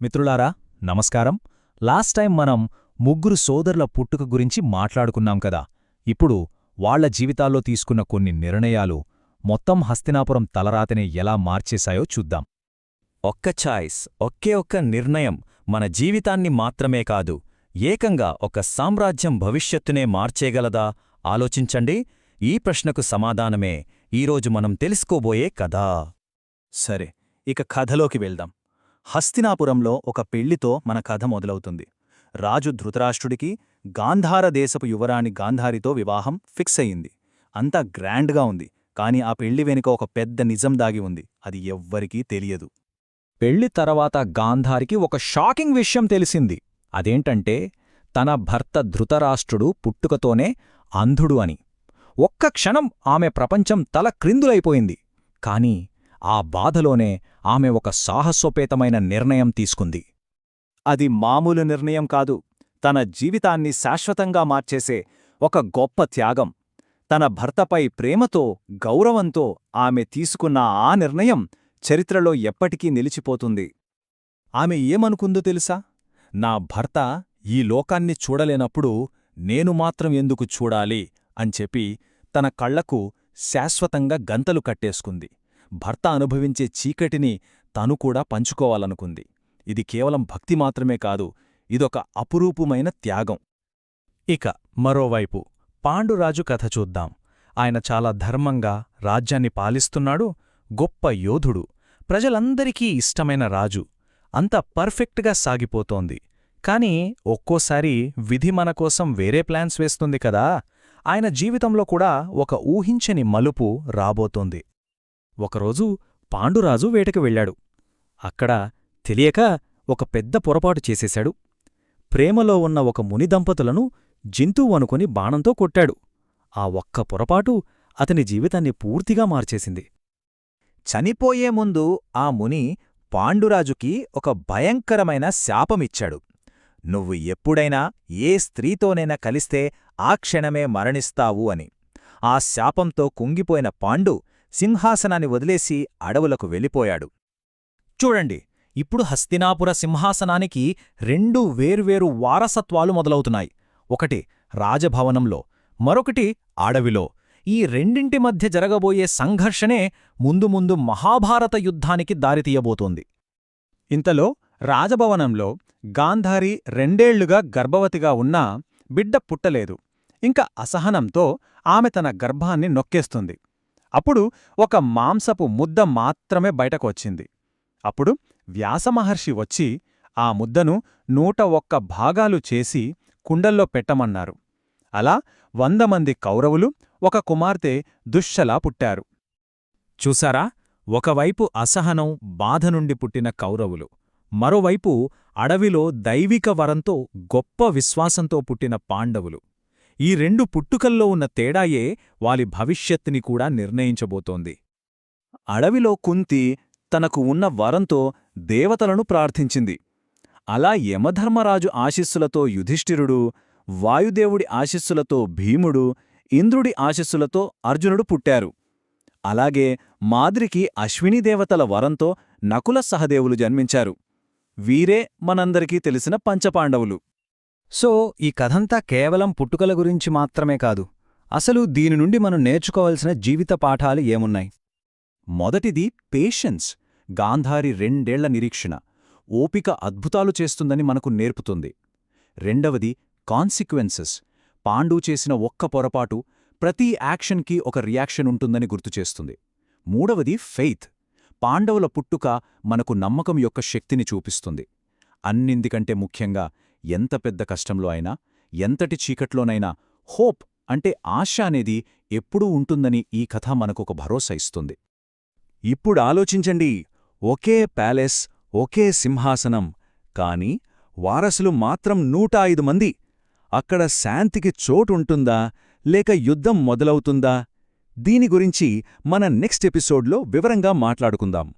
మిత్రులారా నమస్కారం. Last time మనం ముగ్గురు సోదరుల పుట్టుక గురించి మాట్లాడుకున్నాం కదా. ఇప్పుడు వాళ్ళ జీవితాల్లో తీసుకున్న కొన్ని నిర్ణయాలు మొత్తం హస్తినాపురం తలరాతని ఎలా మార్చేశాయో చూద్దాం. ఒక్క ఛాయిస్ ఒకే ఒక్క నిర్ణయం మన జీవితాన్ని మాత్రమే కాదు ఏకంగా ఒక సామ్రాజ్యం భవిష్యత్తునే మార్చేగలదా ఆలోచించండి. ఈ ప్రశ్నకు సమాధానమే ఈరోజు మనం తెలుసుకోబోయే కదా సరే ఇక కథలోకి వెళ్దాం. హస్తినాపురంలో ఒక పెళ్ళితో మన కథ మొదలవుతుంది. రాజు ధృతరాష్ట్రుడికి గాంధార దేశపు యువరాణి గాంధారితో వివాహం ఫిక్స్ అయింది అంతా గ్రాండ్గా ఉంది కాని ఆ పెళ్ళి వెనుక ఒక పెద్ద నిజం దాగి ఉంది అది ఎవ్వరికీ తెలియదు. పెళ్ళి తర్వాత గాంధారికి ఒక షాకింగ్ విషయం తెలిసింది. అదేంటంటే తన భర్త ధృతరాష్ట్రుడు పుట్టుకతోనే అంధుడు అని. ఒక్క క్షణం ఆమె ప్రపంచం తల క్రిందులైపోయింది. కాని ఆ బాధలోనే ఆమె ఒక సాహసోపేతమైన నిర్ణయం తీసుకుంది. అది మామూలు నిర్ణయం కాదు. తన జీవితాన్ని శాశ్వతంగా మార్చేసే ఒక గొప్ప త్యాగం. తన భర్తపై ప్రేమతో గౌరవంతో ఆమె తీసుకున్న ఆ నిర్ణయం చరిత్రలో ఎప్పటికీ నిలిచిపోతుంది. ఆమె ఏమనుకుందో తెలుసా? నా భర్త ఈ లోకాన్ని చూడలేనప్పుడు నేను మాత్రం ఎందుకు చూడాలి అంచెప్పి తన కళ్ళకు శాశ్వతంగా గంతలు కట్టేసుకుంది. భర్త అనుభవించే చీకటిని తను కూడా పంచుకోవాలనుకుంది. ఇది కేవలం భక్తి మాత్రమే కాదు ఇదొక అపురూపమైన త్యాగం. ఇక మరోవైపు పాండురాజు కథ చూద్దాం. ఆయన చాలా ధర్మంగా రాజ్యాన్ని పాలిస్తున్నాడు గొప్ప యోధుడు ప్రజలందరికీ ఇష్టమైన రాజు. అంత పర్ఫెక్ట్గా సాగిపోతోంది. కాని ఒక్కోసారి విధి మనకోసం వేరే ప్లాన్స్ వేస్తుంది కదా. ఆయన జీవితంలో కూడా ఒక ఊహించని మలుపు రాబోతోంది. ఒకరోజు పాండురాజు వేటకు వెళ్ళాడు. అక్కడ తెలియక ఒక పెద్ద పొరపాటు చేసేశాడు. ప్రేమలో ఉన్న ఒక ముని దంపతులను జింతువు అనుకుని బాణంతో కొట్టాడు. ఆ ఒక్క పొరపాటు అతని జీవితాన్ని పూర్తిగా మార్చేసింది. చనిపోయే ముందు ఆ ముని పాండురాజుకి ఒక భయంకరమైన శాపమిచ్చాడు. నువ్వు ఎప్పుడైనా ఏ స్త్రీతోనైనా కలిస్తే ఆ క్షణమే మరణిస్తావు అని. ఆ శాపంతో కుంగిపోయిన పాండు సింహాసనాన్ని వదిలేసి అడవులకు వెళ్ళిపోయాడు. చూడండి ఇప్పుడు హస్తినాపుర సింహాసనానికి రెండు వేర్వేరు వారసత్వాలు మొదలవుతున్నాయి. ఒకటి రాజభవనంలో మరొకటి అడవిలో. ఈ రెండింటి మధ్య జరగబోయే సంఘర్షణే ముందు ముందు మహాభారత యుద్ధానికి దారితీయబోతోంది. ఇంతలో రాజభవనంలో గాంధారి రెండేళ్ళుగా గర్భవతిగా ఉన్నా బిడ్డ పుట్టలేదు. ఇంకా అసహనంతో ఆమె తన గర్భాన్ని నొక్కేస్తుంది. అప్పుడు ఒక మాంసపు ముద్ద మాత్రమే బయటకు వచ్చింది అప్పుడు వ్యాసమహర్షి వచ్చి ఆ ముద్దను నూట ఒక్క భాగాలు చేసి కుండల్లో పెట్టమన్నారు. అలా వంద మంది కౌరవులు ఒక కుమార్తె దుశ్శలా పుట్టారు. చూసారా? ఒకవైపు అసహనం బాధ నుండి పుట్టిన కౌరవులు మరోవైపు అడవిలో దైవిక వరంతో గొప్ప విశ్వాసంతో పుట్టిన పాండవులు. ఈ రెండు పుట్టుకల్లో ఉన్న తేడాయే వాలి భవిష్యత్తుని కూడా నిర్ణయించబోతోంది. అడవిలో కుంతి తనకు ఉన్న వరంతో దేవతలను ప్రార్థించింది. అలా యమధర్మరాజు ఆశిస్సులతో యుధిష్ఠిరుడు వాయుదేవుడి ఆశిస్సులతో భీముడు ఇంద్రుడి ఆశిస్సులతో అర్జునుడు పుట్టారు. అలాగే మాద్రికి అశ్వినీదేవతల వరంతో నకుల సహదేవులు జన్మించారు. వీరే మనందరికీ తెలిసిన పంచపాండవులు. సో ఈ కథంతా కేవలం పుట్టుకల గురించి మాత్రమే కాదు. అసలు దీని నుండి మనం నేర్చుకోవలసిన జీవిత పాఠాలు ఏమున్నాయి? మొదటిది పేషెన్స్. గాంధారి రెండేళ్ళ నిరీక్షణ. ఓపిక అద్భుతాలు చేస్తుందని మనకు నేర్పుతుంది. రెండవది కాన్సిక్వెన్సెస్. పాండు చేసిన ఒక్క పొరపాటు ప్రతి యాక్షన్కి ఒక రియాక్షన్ ఉంటుందని గుర్తుచేస్తుంది మూడవది ఫెయిత్. పాండవుల పుట్టుక మనకు నమ్మకం యొక్క శక్తిని చూపిస్తుంది. అన్నిందికంటే ముఖ్యంగా ఎంత పెద్ద కష్టంలో అయినా ఎంతటి చీకట్లోనైనా హోప్ అంటే ఆశ అనేది ఎప్పుడూ ఉంటుందని ఈ కథ మనకొక భరోసా ఇస్తుంది. ఇప్పుడు ఆలోచించండి ఒకే ప్యాలెస్ ఒకే సింహాసనం కాని వారసులు మాత్రం నూట ఐదు మంది. అక్కడ శాంతికి చోటుంటుందా లేక యుద్ధం మొదలవుతుందా? దీని గురించి మన నెక్స్ట్ ఎపిసోడ్లో వివరంగా మాట్లాడుకుందాం.